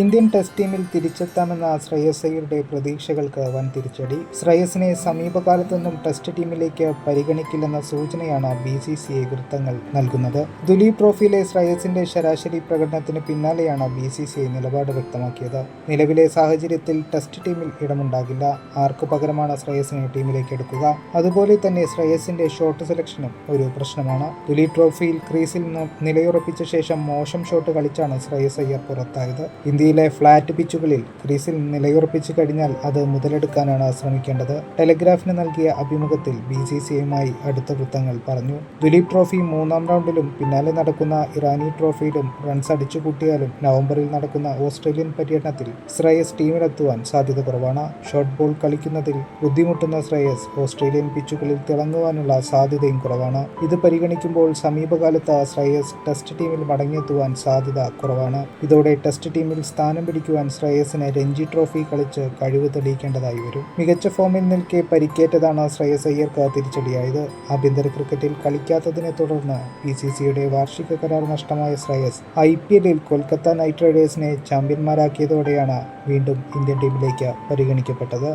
Indian test ടീമിൽ തിരിച്ചെത്താമെന്ന ശ്രേയസ് അയ്യരുടെ പ്രതീക്ഷകൾക്ക് വൻ തിരിച്ചടി. ശ്രേയസിനെ സമീപകാലത്തൊന്നും ടെസ്റ്റ് ടീമിലേക്ക് പരിഗണിക്കില്ലെന്ന സൂചനയാണ് ബി സി സി ഐ വൃത്തങ്ങൾ നൽകുന്നത്. ദുലീപ് ട്രോഫിയിലെ ശ്രേയസിന്റെ ശരാശരി പ്രകടനത്തിന് പിന്നാലെയാണ് ബി സി സി ഐ നിലപാട് വ്യക്തമാക്കിയത്. നിലവിലെ സാഹചര്യത്തിൽ ടെസ്റ്റ് ടീമിൽ ഇടമുണ്ടാകില്ല. ആർക്കു പകരമാണ് ശ്രേയസിനെ ടീമിലേക്ക് എടുക്കുക. അതുപോലെ തന്നെ ശ്രേയസിന്റെ ഷോട്ട് സെലക്ഷനും ഒരു പ്രശ്നമാണ്. ദുലീപ് ട്രോഫിയിൽ ക്രീസിൽ നിന്ന് നിലയുറപ്പിച്ച ശേഷം മോശം ഷോട്ട് കളിച്ചാണ് ശ്രേയസ് അയ്യർ പുറത്തായത്. ഇന്ത്യയിലെ ഫ്ലാറ്റ് പിച്ചുകളിൽ ക്രീസിൽ നിലയുറപ്പിച്ചു കഴിഞ്ഞാൽ അത് മുതലെടുക്കാനാണ് ശ്രമിക്കേണ്ടത്. ടെലിഗ്രാഫിന് നൽകിയ അഭിമുഖത്തിൽ ബി സി സി ഐയുമായി അടുത്ത വൃത്തങ്ങൾ പറഞ്ഞു. ദുലീപ് ട്രോഫി മൂന്നാം റൗണ്ടിലും പിന്നാലെ നടക്കുന്ന ഇറാനി ട്രോഫിയിലും റൺസ് അടിച്ചു കൂട്ടിയാലും നവംബറിൽ നടക്കുന്ന ഓസ്ട്രേലിയൻ പര്യടനത്തിൽ ശ്രേയസ് ടീമിലെത്തുവാൻ സാധ്യത കുറവാണ്. ഷോർട്ട് ബോൾ കളിക്കുന്നതിൽ ബുദ്ധിമുട്ടുന്ന ശ്രേയസ് ഓസ്ട്രേലിയൻ പിച്ചുകളിൽ തിളങ്ങുവാനുള്ള സാധ്യതയും കുറവാണ്. ഇത് പരിഗണിക്കുമ്പോൾ സമീപകാലത്ത് ശ്രേയസ് ടെസ്റ്റ് ടീമിൽ മടങ്ങിയെത്തുവാൻ സാധ്യത കുറവാണ്. ഇതോടെ ടെസ്റ്റ് ടീമിൽ സ്ഥാനം പിടിക്കുവാൻ ശ്രേയസിന് രഞ്ജി ട്രോഫി കളിച്ച് കഴിവ് തെളിയിക്കേണ്ടതായി വരും. മികച്ച ഫോമിൽ നിൽക്കെ പരിക്കേറ്റതാണ് ശ്രേയസ് അയ്യർക്ക് തിരിച്ചടിയായത്. ആഭ്യന്തര ക്രിക്കറ്റിൽ കളിക്കാത്തതിനെ തുടർന്ന് പി സി സിയുടെ വാർഷിക കരാർ നഷ്ടമായ ശ്രേയസ് ഐ പി എല്ലിൽ കൊൽക്കത്ത നൈറ്റ് റൈഡേഴ്സിനെ ചാമ്പ്യന്മാരാക്കിയതോടെയാണ് വീണ്ടും ഇന്ത്യൻ ടീമിലേക്ക് പരിഗണിക്കപ്പെട്ടത്.